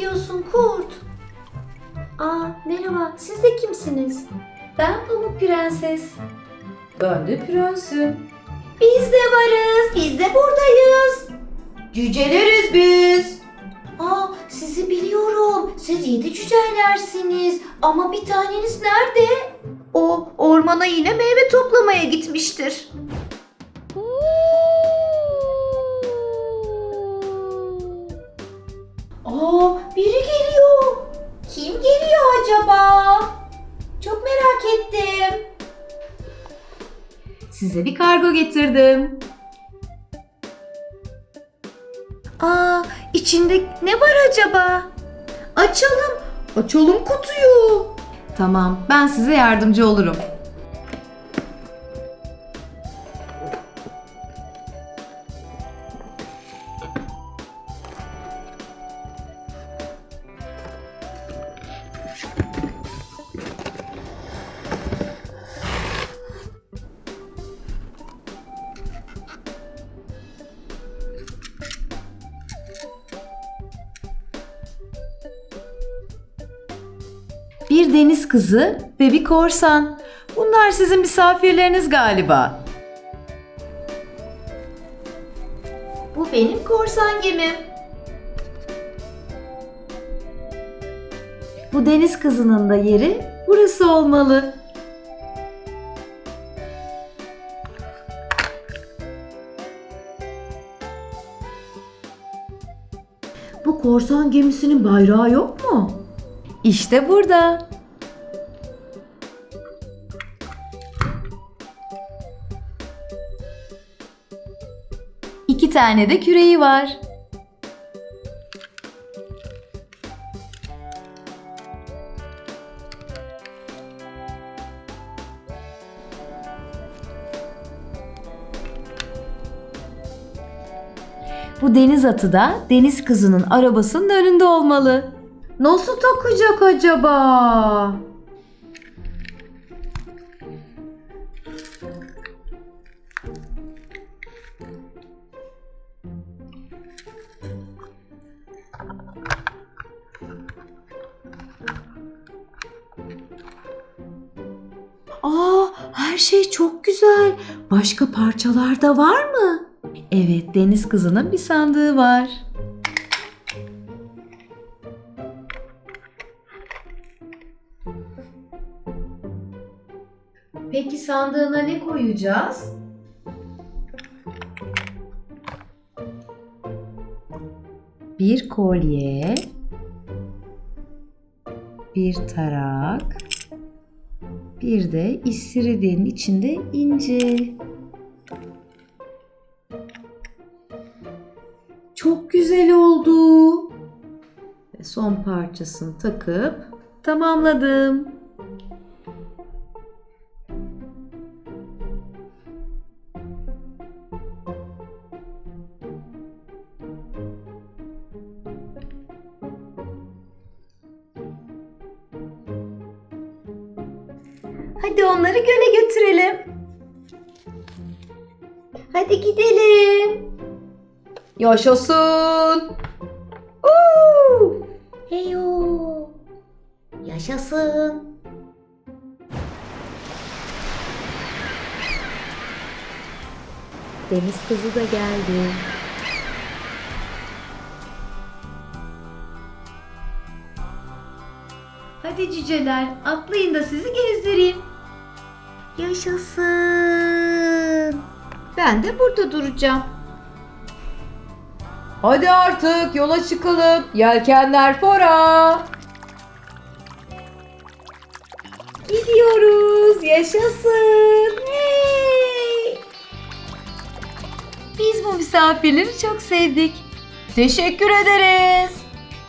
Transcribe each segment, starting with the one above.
gidiyorsun kurt? Aa merhaba siz de kimsiniz? Ben Pamuk Prenses. Ben de prensim. Biz de varız. Biz de buradayız. Cüceleriz biz. Aa sizi biliyorum. Siz yedi cücelersiniz. Ama bir taneniz nerede? O ormana yine meyve toplamaya gitmiştir. Aa Size bir kargo getirdim. Aa, içinde ne var acaba? Açalım. Açalım kutuyu. Tamam, ben size yardımcı olurum. Bir deniz kızı ve bir korsan. Bunlar sizin misafirleriniz galiba. Bu benim korsan gemim. Bu deniz kızının da yeri burası olmalı. Bu korsan gemisinin bayrağı yok mu? İşte burada. İki tane de küreği var. Bu deniz atı da deniz kızının arabasının önünde olmalı. Nasıl takacak acaba? Aa, her şey çok güzel. Başka parçalar da var mı? Evet, deniz kızının bir sandığı var. Peki sandığına ne koyacağız? Bir kolye, bir tarak, bir de istiridyenin içinde ince. Çok güzel oldu. Son parçasını takıp tamamladım. Hadi onları göle götürelim. Hadi gidelim. Yaşasın. Uuu. Heyo. Yaşasın. Deniz kızı da geldi. Hadi cüceler atlayın da sizi gezdireyim. Yaşasın. Ben de burada duracağım. Hadi artık yola çıkalım. Yelkenler fora. Gidiyoruz. Yaşasın. Hey. Biz bu misafirleri çok sevdik. Teşekkür ederiz.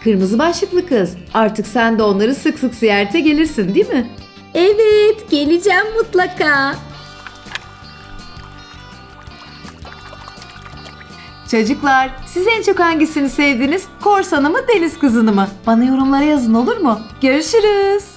Kırmızı başlıklı kız, artık sen de onları sık sık ziyarete gelirsin değil mi? Evet, geleceğim mutlaka. Çocuklar, siz en çok hangisini sevdiniz? Korsanı mı, deniz kızını mı? Bana yorumlara yazın olur mu? Görüşürüz.